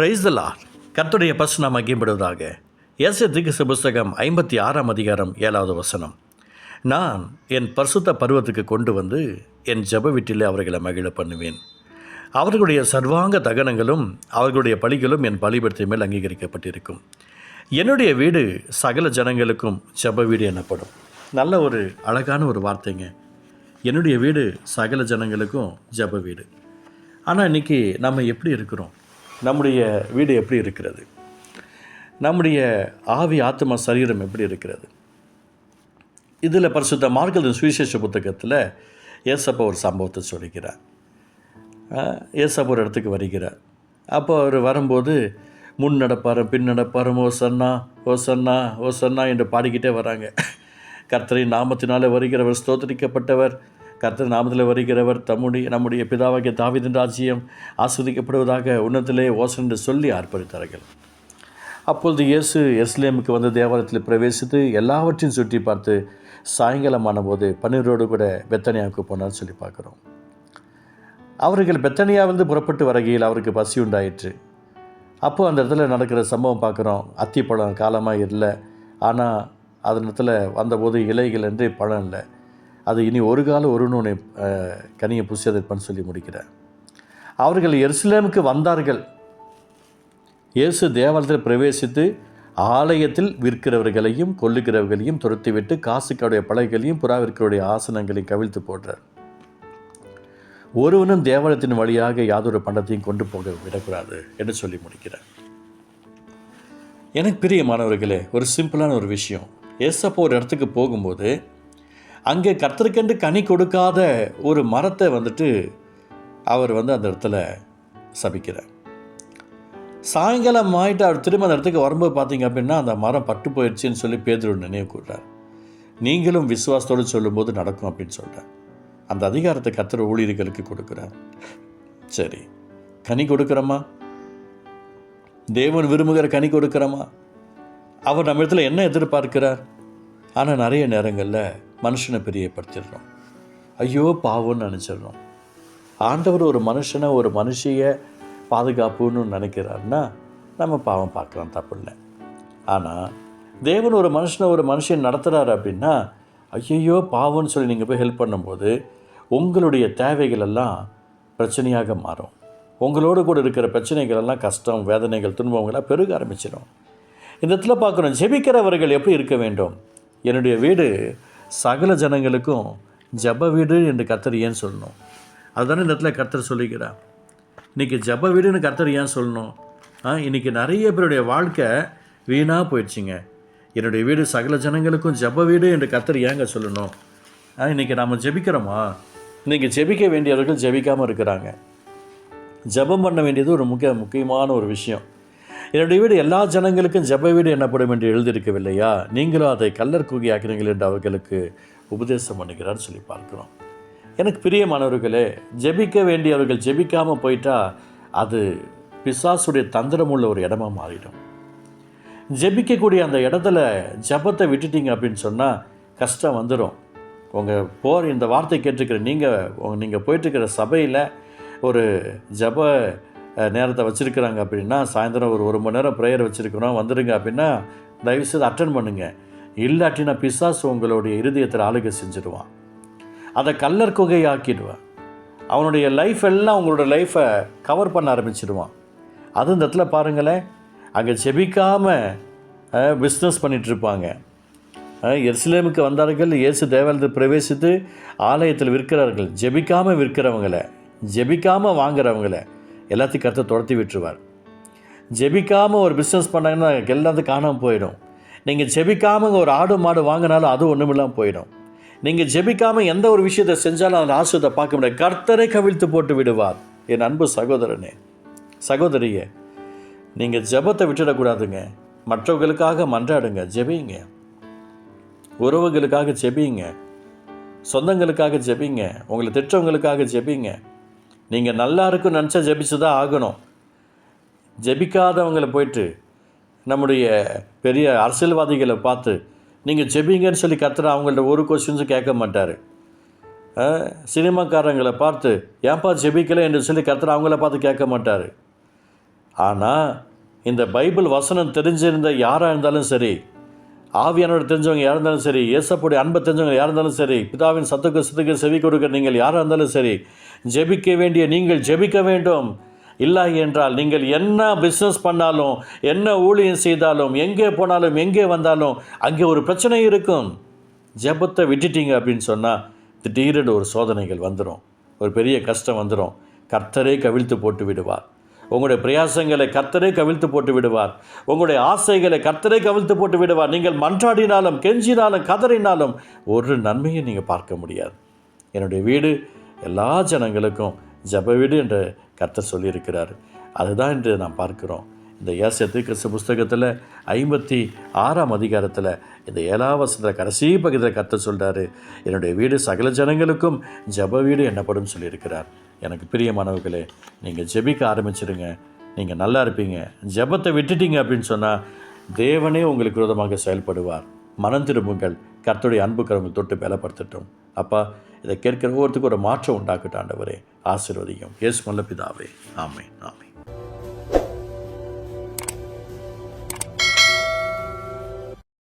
Praise the Lord கர்த்தருடைய நாம் மகிம்படுவதாக ஏச திகிச புஸ்தகம் ஐம்பத்தி ஆறாம் அதிகாரம் ஏழாவது வசனம். நான் என் பரிசுத்த பருவத்துக்கு கொண்டு வந்து என் ஜெப வீட்டிலே அவர்களை மகிழ பண்ணுவேன். அவர்களுடைய சர்வாங்க தகனங்களும் அவர்களுடைய பலிகளும் என் பலிபடத்தை மேல் அங்கீகரிக்கப்பட்டிருக்கும். என்னுடைய வீடு சகல ஜனங்களுக்கும் ஜெப வீடு எனப்படும். நல்ல ஒரு அழகான ஒரு வார்த்தைங்க. என்னுடைய வீடு சகல ஜனங்களுக்கும் ஜெப வீடு. ஆனால் இன்றைக்கி நம்ம எப்படி இருக்கிறோம்? நம்முடைய வீடு எப்படி இருக்கிறது? நம்முடைய ஆவி ஆத்மா சரீரம் எப்படி இருக்கிறது? இதில் பரிசுத்த மார்க்கத்தின் சுவிசேஷ புத்தகத்தில் ஏசப்பா ஒரு சம்பவத்தை சொல்லிக்கிறார் ஏசப்பா ஒரு இடத்துக்கு வருகிறார். அப்போ அவர் வரும்போது முன் நடப்பாரும் பின் நடப்பார் ஓ சன்னா ஓ சன்னா ஓ சன்னா என்று பாடிக்கிட்டே வராங்க. கர்த்தரின் நாமத்தினாலே வருகிறவர் ஸ்தோத்தரிக்கப்பட்டவர். கர்த்தர் நாமத்தில் வருகிறவர் தம்முடைய நம்முடைய பிதாவாகிய தாவிதன் ராஜ்யம் ஆஸ்வதிக்கப்படுவதாக உன்னத்திலே ஓசன் என்று சொல்லி ஆர்ப்பரித்தார்கள் அப்பொழுது இயேசு எஸ்லேமுக்கு வந்து தேவாலயத்தில் பிரவேசித்து எல்லாவற்றையும் சுற்றி பார்த்து சாயங்காலமான போது பன்னீரோடு கூட பெத்தனியாவுக்கு போனார்னு சொல்லி பார்க்குறோம். அவர்கள் பெத்தனியாவிலிருந்து புறப்பட்டு வரகையில் அவருக்கு பசி உண்டாயிற்று. அப்போது அந்த இடத்துல நடக்கிற சம்பவம் பார்க்குறோம். அத்திப்பழம் காலமாக இல்லை ஆனால் அந்த இடத்துல வந்தபோது இலைகள் என்று பழம் இல்லை. அது இனி ஒரு காலம் ஒரு நூனை கனியை புசியதற்பான்னு சொல்லி முடிக்கிறார். அவர்கள் எருசலேமுக்கு வந்தார்கள். இயேசு தேவாலயத்தில் பிரவேசித்து ஆலயத்தில் விற்கிறவர்களையும் கொல்லுகிறவர்களையும் துரத்திவிட்டு காசுக்காவுடைய பலகைகளையும் புறாவிற்கருடைய ஆசனங்களையும் கவிழ்த்து போடுறார். ஒருவனும் தேவாலயத்தின் வழியாக யாதொரு பண்டத்தையும் கொண்டு போக விடக்கூடாது என்று சொல்லி முடிக்கிறார். எனக்கு பிரியமானவர்களே ஒரு சிம்பிளான ஒரு விஷயம். ஏசப்போ ஒரு இடத்துக்கு போகும்போது அங்கே கர்த்தருக்கென்று கனி கொடுக்காத ஒரு மரத்தை வந்துட்டு அவர் வந்து அந்த இடத்துல சபிக்கிறார். சாயங்காலம் ஆகிட்டு அவர் திரும்ப அந்த இடத்துக்கு வரும்போது பார்த்தீங்க அப்படின்னா அந்த மரம் பட்டு போயிடுச்சுன்னு சொல்லி பேதுரு நினைவு கூடுறார் நீங்களும் விசுவாசத்தோடு சொல்லும்போது நடக்கும் அப்படின்னு சொல்கிறார் அந்த அதிகாரத்தை கத்துற ஊழியர்களுக்கு கொடுக்குறார். சரி கனி கொடுக்குறோமா? தேவன் விரும்புகிற கனி கொடுக்குறோமா? அவர் நம்ம இடத்துல என்ன எதிர்பார்க்கிறார்? ஆனால் நிறைய நேரங்களில் மனுஷனை பிரியப்படுத்திடுறோம். ஐயோ பாவம்னு நினச்சிடுறோம். ஆண்டவர் ஒரு மனுஷனை ஒரு மனுஷியை பாதுகாப்புன்னு நினைக்கிறாருன்னா நம்ம பாவம் பார்க்கலாம் தப்பு இல்லை. ஆனால் தேவன் ஒரு மனுஷனை ஒரு மனுஷன் நடத்துகிறாரு அப்படின்னா ஐயையோ பாவம்னு சொல்லி நீங்கள் போய் ஹெல்ப் பண்ணும்போது உங்களுடைய தேவைகள் எல்லாம் பிரச்சனையாக மாறும். உங்களோடு கூட இருக்கிற பிரச்சனைகள் எல்லாம் கஷ்டம் வேதனைகள் துன்பங்களாக பெருக ஆரம்பிச்சிடும் இந்த இடத்துல பார்க்குறோம் ஜெபிக்கிறவர்கள் எப்படி இருக்க வேண்டும்? என்னுடைய வீடு சகல ஜனங்களுக்கும் ஜப வீடு என்று கர்த்தர் ஏன் சொல்லணும்? அதுதானே இந்த இடத்துல கர்த்தர் சொல்லிக்கிறார். இன்றைக்கி ஜப வீடுன்னு கர்த்தர் ஏன் சொல்லணும்? ஆ இன்றைக்கி நிறைய பேருடைய வாழ்க்கை வீணாக போயிடுச்சுங்க. என்னுடைய வீடு சகல ஜனங்களுக்கும் ஜப வீடு என்று கர்த்தர் ஏங்க சொல்லணும்? ஆ இன்றைக்கி நாம் ஜெபிக்கிறோமா? இன்றைக்கி ஜெபிக்க வேண்டியவர்கள் ஜெபிக்காமல் இருக்கிறாங்க. ஜெபம் பண்ண வேண்டியது ஒரு முக்கிய முக்கியமான ஒரு விஷயம். என்னுடைய வீடு எல்லா ஜனங்களுக்கும் ஜெப வீடு என்னப்படும் என்று எழுதியிருக்கவில்லையா? நீங்களும் அதை கல்லர் கூகி ஆக்கிறீர்கள் என்று அவர்களுக்கு உபதேசம் பண்ணுகிறான்னு சொல்லி பார்க்கிறோம். எனக்கு பிரியமானவர்களே ஜெபிக்க வேண்டியவர்கள் ஜெபிக்காமல் போயிட்டா அது பிசாசுடைய தந்திரமுள்ள ஒரு இடமா மாறிடும். ஜெபிக்கக்கூடிய அந்த இடத்துல ஜெபத்தை விட்டுட்டீங்க அப்படின்னு சொன்னால் கஷ்டம் வந்துடும் உங்கள் போகிற இந்த வார்த்தை கேட்டுருக்கிற நீங்கள் நீங்கள் போயிட்டுருக்கிற சபையில் ஒரு ஜெப நேரத்தை வச்சுருக்குறாங்க அப்படின்னா சாயந்தரம் ஒரு ஒரு மணி நேரம் ப்ரேயர் வச்சுருக்கிறோம். வந்துடுங்க அப்படின்னா தயவுசெய்து அட்டன் பண்ணுங்கள் இல்லாட்டினா பிசாசு உங்களுடைய இருதயத்தில் ஆளுகை செஞ்சுடுவான். அதை கல்லர் குகை ஆக்கிடுவான் அவனுடைய லைஃப் எல்லாம் உங்களோட லைஃப்பை கவர் பண்ண ஆரம்பிச்சிடுவான். அது இந்த இடத்துல பாருங்களேன். அங்கே செபிக்காமல் பிஸ்னஸ் பண்ணிகிட்ருப்பாங்க எருசலேமுக்கு வந்தார்கள் இயேசு தேவாலயத்தில் பிரவேசித்து ஆலயத்தில் விற்கிறார்கள். ஜெபிக்காமல் விற்கிறவங்கள ஜெபிக்காமல் வாங்குறவங்கள எல்லாத்தையும் கருத்தை துரத்தி விட்டுருவார். ஜெபிக்காமல் ஒரு பிஸ்னஸ் பண்ணாங்கன்னா எல்லாத்தையும் காணாமல் போயிடும். நீங்கள் ஜெபிக்காமல் ஒரு ஆடு மாடு வாங்கினாலும் அதுவும் ஒன்றுமில்லாமல் போயிடும். நீங்கள் ஜெபிக்காமல் எந்த ஒரு விஷயத்தை செஞ்சாலும் அந்த ஆசிரியத்தை பார்க்க முடியாது. கர்த்தரை கவிழ்த்து போட்டு விடுவார். என் அன்பு சகோதரனே சகோதரியே நீங்கள் ஜெபத்தை விட்டுடக்கூடாதுங்க. மற்றவர்களுக்காக மன்றாடுங்க ஜெபிங்க. உறவுகளுக்காக ஜெபிங்க. சொந்தங்களுக்காக ஜெபிங்க. உங்களை திட்டவங்களுக்காக ஜெபிங்க. நீங்கள் நல்லா இருக்குன்னு நினச்சா ஜெபிச்சு தான் ஆகணும். ஜெபிக்காதவங்களை போயிட்டு நம்முடைய பெரிய அரசியல்வாதிகளை பார்த்து நீங்கள் ஜெபிங்கன்னு சொல்லி கத்துற அவங்கள்ட்ட ஒரு கொஸ்டின்ஸும் கேட்க மாட்டார். சினிமாக்காரங்களை பார்த்து ஏன்பா ஜெபிக்கலை? என்று சொல்லி கத்துற அவங்கள பார்த்து கேட்க மாட்டார். ஆனால் இந்த பைபிள் வசனம் தெரிஞ்சிருந்த யாராக இருந்தாலும் சரி ஆவியானோட தெரிஞ்சவங்க யாராக இருந்தாலும் சரி இயேசப்புடைய அன்பை தெரிஞ்சவங்க யாராக இருந்தாலும் சரி பிதாவின் சத்துக்கு சத்துக்கு செவி கொடுக்க நீங்கள் யாராக இருந்தாலும் சரி ஜெபிக்க வேண்டிய நீங்கள் ஜெபிக்க வேண்டும். இல்லை என்றால் நீங்கள் என்ன பிஸ்னஸ் பண்ணாலும் என்ன ஊழியம் செய்தாலும் எங்கே போனாலும் எங்கே வந்தாலும் அங்கே ஒரு பிரச்சனை இருக்கும். ஜெபத்தை விட்டுட்டீங்க அப்படின்னு சொன்னால் திடீரென்று ஒரு சோதனைகள் வந்துடும் ஒரு பெரிய கஷ்டம் வந்துடும் கர்த்தரே கவிழ்த்து போட்டு விடுவார். உங்களுடைய பிரயாசங்களை கர்த்தரே கவிழ்த்து போட்டு விடுவார். உங்களுடைய ஆசைகளை கர்த்தரே கவிழ்த்து போட்டு விடுவார். நீங்கள் மன்றாடினாலும் கெஞ்சினாலும் கதறினாலும் ஒரு நன்மையை நீங்கள் பார்க்க முடியாது. என்னுடைய வீடு எல்லா ஜனங்களுக்கும் ஜெப வீடு என்று கர்த்தர் சொல்லியிருக்கிறார். அதுதான் இன்று நாம் பார்க்கிறோம். இந்த ஏசத்து கிறிஸ்து புஸ்தகத்தில் ஐம்பத்தி ஆறாம் அதிகாரத்தில் இந்த ஏழாம் கடைசி பகுதியில் கத்த சொல்கிறாரு என்னுடைய வீடு சகல ஜனங்களுக்கும் ஜெப வீடு என்னப்படும் சொல்லியிருக்கிறார். எனக்கு பிரியமானவர்களே நீங்கள் ஜெபிக்க ஆரம்பிச்சிடுங்க நீங்கள் நல்லா இருப்பீங்க. ஜெபத்தை விட்டுட்டீங்க அப்படின்னு சொன்னால் தேவனே உங்களுக்கு விரோதமாக செயல்படுவார். மனம் திரும்புங்கள். கர்த்தருடைய அன்பு கரங்கள் தொட்டு பலப்படுத்தட்டும். அப்பா இதை கேட்கிற ஒவ்வொருத்துக்கும் ஒரு மாற்றம் உண்டாக்கிட்டாண்டவரே ஆசீர்வதியும். இயேசு மல்ல பிதாவே. ஆமை ஆமை